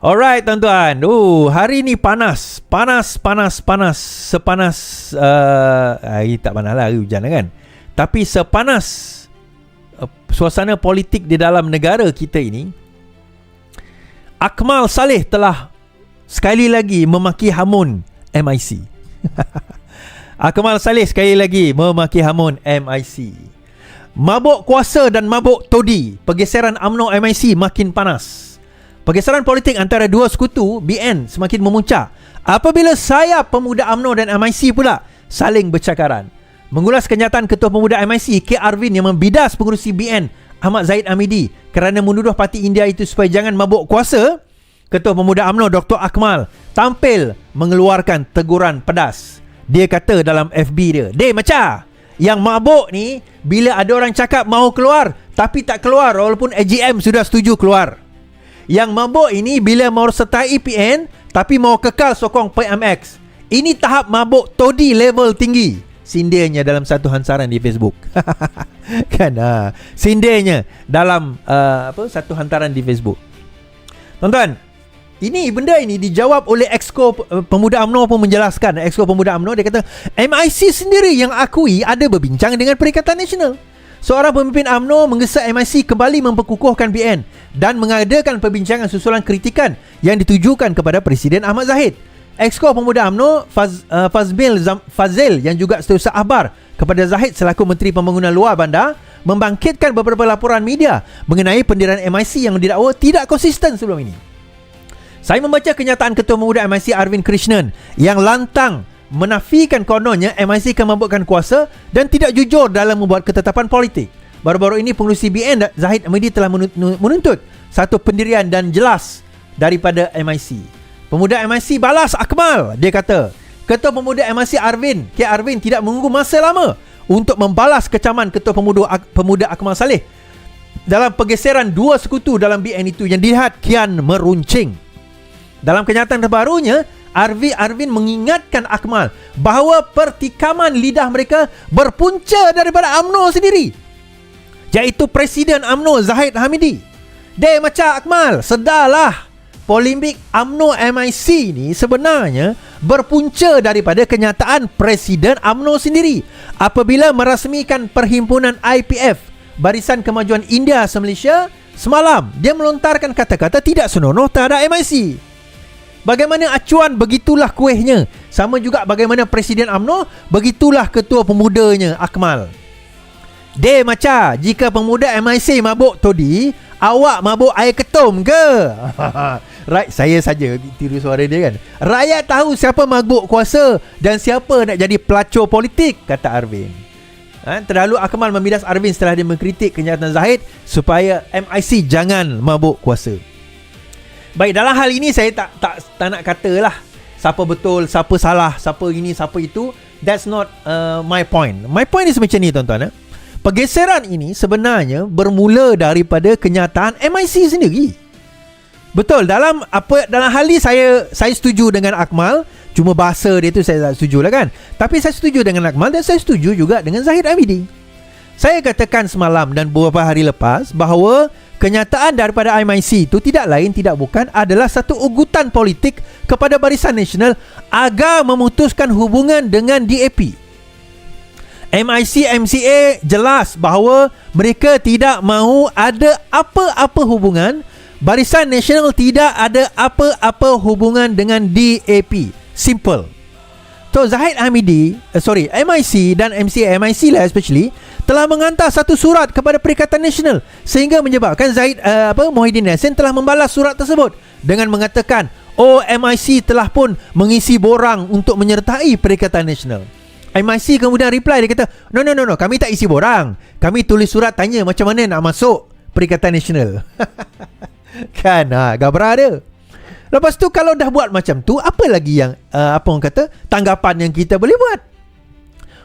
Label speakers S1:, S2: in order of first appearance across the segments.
S1: Alright tuan-tuan. Oh, hari ni panas. Panas, panas, panas. Sepanas uh, hari tak panas lah, hari hujan lah kan. Tapi sepanas uh, suasana politik di dalam negara kita ini Akmal Saleh telah sekali lagi memaki hamun MIC. Akmal Saleh sekali lagi memaki hamun MIC. Mabuk kuasa dan mabuk todi, pergeseran AMNO MIC makin panas. Pergeseran politik antara dua sekutu BN semakin memuncak apabila saya pemuda AMNO dan MIC pula saling bercakaran. Mengulas kenyataan Ketua Pemuda MIC K. Arvin yang membidas pengurusi BN Ahmad Zaid Amidi kerana menuduh parti India itu supaya jangan mabuk kuasa, Ketua Pemuda AMNO Dr. Akmal tampil mengeluarkan teguran pedas. Dia kata dalam FB dia, "Deh macam yang mabuk ni bila ada orang cakap mahu keluar tapi tak keluar walaupun AGM sudah setuju keluar." Yang mabuk ini bila mau sertai PN tapi mau kekal sokong PMX. Ini tahap mabuk todi level tinggi. Sindirnya dalam satu hantaran di Facebook. kan ha. Sindirnya dalam uh, apa satu hantaran di Facebook. Tuan-tuan, ini benda ini dijawab oleh Exco uh, Pemuda AMNO pun menjelaskan. Exco Pemuda AMNO dia kata MIC sendiri yang akui ada berbincang dengan Perikatan Nasional. Seorang pemimpin AMNO menggesa MIC kembali memperkukuhkan BN dan mengadakan perbincangan susulan kritikan yang ditujukan kepada Presiden Ahmad Zahid. Exco Pemuda AMNO Faz, uh, Fazbil Zam, Fazil yang juga setiausaha akhbar kepada Zahid selaku Menteri Pembangunan Luar Bandar membangkitkan beberapa laporan media mengenai pendirian MIC yang didakwa tidak konsisten sebelum ini. Saya membaca kenyataan Ketua Pemuda MIC Arvin Krishnan yang lantang menafikan kononnya MIC akan membuatkan kuasa dan tidak jujur dalam membuat ketetapan politik. Baru-baru ini pengurusi BN Zahid Ahmadi telah menuntut satu pendirian dan jelas daripada MIC. Pemuda MIC balas Akmal. Dia kata, Ketua Pemuda MIC Arvin, K. Arvin tidak menunggu masa lama untuk membalas kecaman Ketua Pemuda, Pemuda Akmal Saleh dalam pergeseran dua sekutu dalam BN itu yang dilihat kian meruncing. Dalam kenyataan terbarunya, Arvi Arvin mengingatkan Akmal bahawa pertikaman lidah mereka berpunca daripada AMNO sendiri. Iaitu Presiden AMNO Zahid Hamidi. Deh macam Akmal, sedarlah. Polemik AMNO MIC ni sebenarnya berpunca daripada kenyataan Presiden AMNO sendiri apabila merasmikan perhimpunan IPF Barisan Kemajuan India se-Malaysia semalam dia melontarkan kata-kata tidak senonoh terhadap MIC. Bagaimana acuan begitulah kuihnya. Sama juga bagaimana Presiden AMNO Begitulah ketua pemudanya Akmal. De maca Jika pemuda MIC mabuk todi Awak mabuk air ketum ke? right, saya saja tiru suara dia kan. Rakyat tahu siapa mabuk kuasa Dan siapa nak jadi pelacur politik Kata Arvin. Ha, Terlalu Akmal memidas Arvin setelah dia mengkritik kenyataan Zahid Supaya MIC jangan mabuk kuasa Baik dalam hal ini saya tak tak tak nak katalah siapa betul, siapa salah, siapa ini, siapa itu. That's not uh, my point. My point is macam ni tuan-tuan eh. Pergeseran ini sebenarnya bermula daripada kenyataan MIC sendiri. Betul dalam apa dalam hal ini saya saya setuju dengan Akmal Cuma bahasa dia tu saya tak setuju lah kan Tapi saya setuju dengan Akmal Dan saya setuju juga dengan Zahid Amidi Saya katakan semalam dan beberapa hari lepas Bahawa Kenyataan daripada IMIC itu tidak lain tidak bukan adalah satu ugutan politik kepada Barisan Nasional agar memutuskan hubungan dengan DAP. MIC MCA jelas bahawa mereka tidak mahu ada apa-apa hubungan Barisan Nasional tidak ada apa-apa hubungan dengan DAP. Simple. So Zahid Hamidi, uh, sorry, MIC dan MCA, MIC lah especially telah menghantar satu surat kepada Perikatan Nasional sehingga menyebabkan Zaid uh, apa Muhyiddin Yassin telah membalas surat tersebut dengan mengatakan oh MIC telah pun mengisi borang untuk menyertai Perikatan Nasional. MIC kemudian reply dia kata no no no no kami tak isi borang. Kami tulis surat tanya macam mana nak masuk Perikatan Nasional. kan ha gabra dia. Lepas tu kalau dah buat macam tu apa lagi yang uh, apa orang kata tanggapan yang kita boleh buat?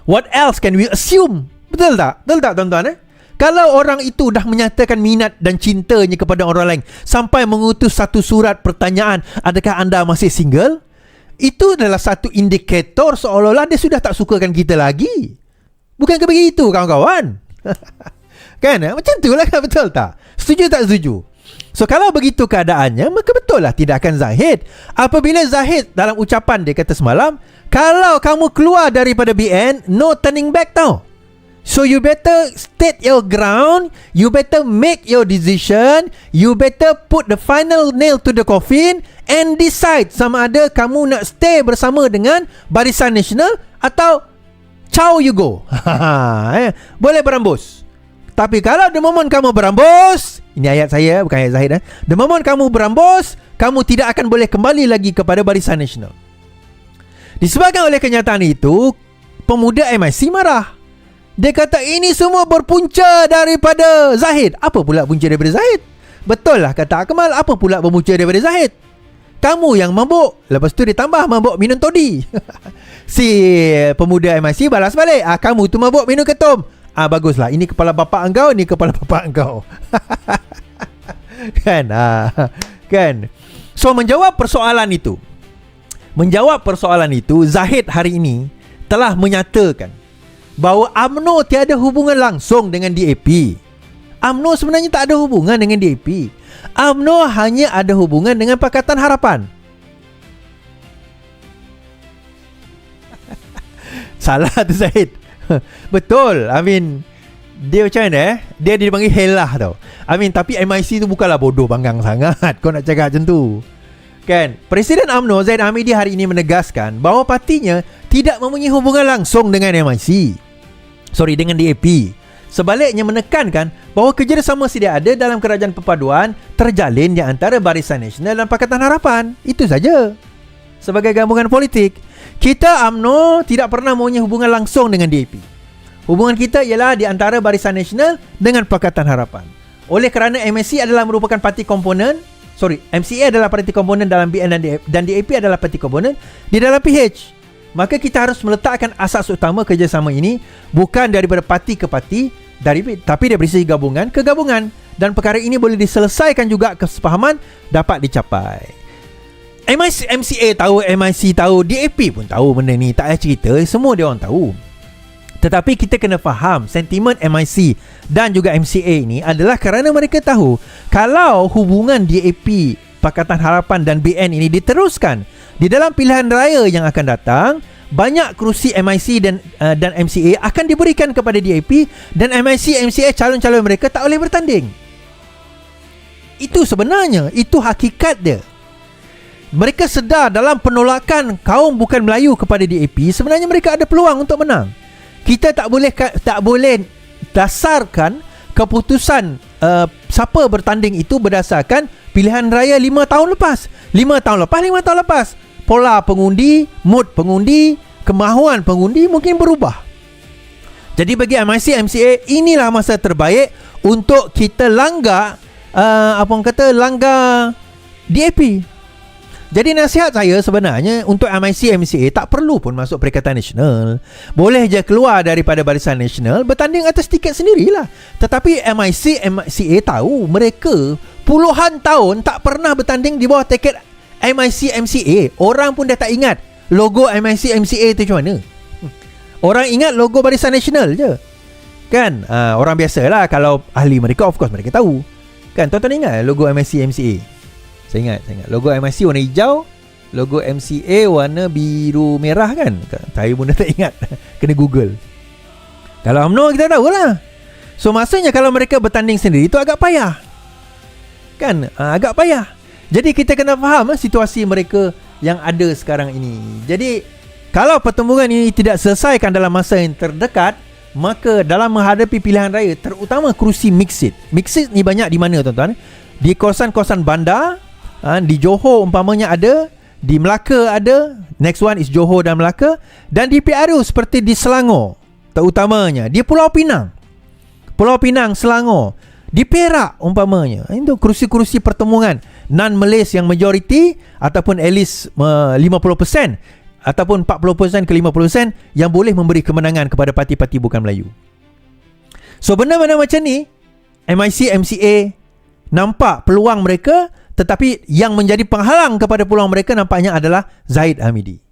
S1: What else can we assume Betul tak? Betul tak tuan-tuan eh? Kalau orang itu dah menyatakan minat dan cintanya kepada orang lain Sampai mengutus satu surat pertanyaan Adakah anda masih single? Itu adalah satu indikator seolah-olah dia sudah tak sukakan kita lagi Bukan begitu kawan-kawan? kan eh? Macam tu lah kan betul tak? Setuju tak setuju? So kalau begitu keadaannya Maka betul lah tidak akan Zahid. Apabila Zahid dalam ucapan dia kata semalam Kalau kamu keluar daripada BN No turning back tau. So you better state your ground You better make your decision You better put the final nail to the coffin And decide sama ada kamu nak stay bersama dengan Barisan Nasional Atau Ciao you go. Eh, Boleh berambus Tapi kalau the moment kamu berambus ini ayat saya bukan ayat Zahid eh. The moment kamu berambus, kamu tidak akan boleh kembali lagi kepada Barisan Nasional. Disebabkan oleh kenyataan itu, pemuda MIC marah. Dia kata ini semua berpunca daripada Zahid. Apa pula punca daripada Zahid? Betul lah kata Akmal, apa pula berpunca daripada Zahid? Kamu yang mabuk. Lepas tu dia tambah mabuk minum todi. si pemuda MIC balas balik. Ah, kamu tu mabuk minum ketum. Ah baguslah. Ini kepala bapa engkau, ini kepala bapa engkau. kan? Ah, kan? So menjawab persoalan itu. Menjawab persoalan itu, Zahid hari ini telah menyatakan bahawa AMNO tiada hubungan langsung dengan DAP. AMNO sebenarnya tak ada hubungan dengan DAP. AMNO hanya ada hubungan dengan Pakatan Harapan. Salah tu Zahid. Betul I mean Dia macam mana eh? Dia dipanggil helah tau. I mean tapi MIC tu bukanlah bodoh banggang sangat. Kau nak cakap macam tu. Kan? Presiden UMNO Zaid Hamidi hari ini menegaskan Bahawa partinya Tidak mempunyai hubungan langsung dengan MIC Sorry dengan DAP Sebaliknya menekankan bahawa kerjasama sedia ada dalam kerajaan perpaduan terjalin di antara Barisan Nasional dan Pakatan Harapan. Itu saja. Sebagai gabungan politik, kita UMNO tidak pernah mempunyai hubungan langsung dengan DAP. Hubungan kita ialah di antara Barisan Nasional dengan Pakatan Harapan. Oleh kerana MSC adalah merupakan parti komponen, sorry, MCA adalah parti komponen dalam BN dan DAP, dan DAP adalah parti komponen di dalam PH. Maka kita harus meletakkan asas utama kerjasama ini bukan daripada parti ke parti, dari, tapi dari segi gabungan ke gabungan. Dan perkara ini boleh diselesaikan juga kesepahaman dapat dicapai. MIC, MCA tahu, MIC tahu, DAP pun tahu benda ni. Tak payah cerita, semua dia orang tahu. Tetapi kita kena faham sentimen MIC dan juga MCA ini adalah kerana mereka tahu kalau hubungan DAP, Pakatan Harapan dan BN ini diteruskan di dalam pilihan raya yang akan datang, banyak kerusi MIC dan uh, dan MCA akan diberikan kepada DAP dan MIC, MCA calon-calon mereka tak boleh bertanding. Itu sebenarnya, itu hakikat dia mereka sedar dalam penolakan kaum bukan Melayu kepada DAP sebenarnya mereka ada peluang untuk menang. Kita tak boleh tak boleh dasarkan keputusan uh, siapa bertanding itu berdasarkan pilihan raya 5 tahun lepas. 5 tahun lepas, 5 tahun lepas. Pola pengundi, mood pengundi, kemahuan pengundi mungkin berubah. Jadi bagi MIC MCA inilah masa terbaik untuk kita langgar uh, apa orang kata langgar DAP jadi nasihat saya sebenarnya untuk MIC MCA tak perlu pun masuk Perikatan Nasional. Boleh je keluar daripada Barisan Nasional bertanding atas tiket sendirilah. Tetapi MIC MCA tahu mereka puluhan tahun tak pernah bertanding di bawah tiket MIC MCA. Orang pun dah tak ingat logo MIC MCA tu macam mana. Orang ingat logo Barisan Nasional je. Kan? Uh, orang biasalah kalau ahli mereka of course mereka tahu. Kan tuan-tuan ingat logo MIC MCA? Saya ingat, saya ingat. Logo MIC warna hijau, logo MCA warna biru merah kan? Saya pun dah tak ingat. Kena Google. Kalau UMNO kita tahu lah. So maksudnya kalau mereka bertanding sendiri itu agak payah. Kan? Ha, agak payah. Jadi kita kena faham eh, situasi mereka yang ada sekarang ini. Jadi kalau pertembungan ini tidak selesaikan dalam masa yang terdekat, maka dalam menghadapi pilihan raya terutama kerusi mixed Mixed ni banyak di mana tuan-tuan? Di kawasan-kawasan bandar ha, Di Johor umpamanya ada Di Melaka ada Next one is Johor dan Melaka Dan di PRU seperti di Selangor Terutamanya Di Pulau Pinang. Pulau Pinang, Selangor. Di Perak umpamanya Itu kerusi-kerusi pertemuan Non-Malays yang majoriti Ataupun at least uh, 50% Ataupun 40% ke 50% Yang boleh memberi kemenangan kepada parti-parti bukan Melayu. So benda-benda macam ni MIC, MCA Nampak peluang mereka tetapi yang menjadi penghalang kepada peluang mereka nampaknya adalah Zaid Hamidi.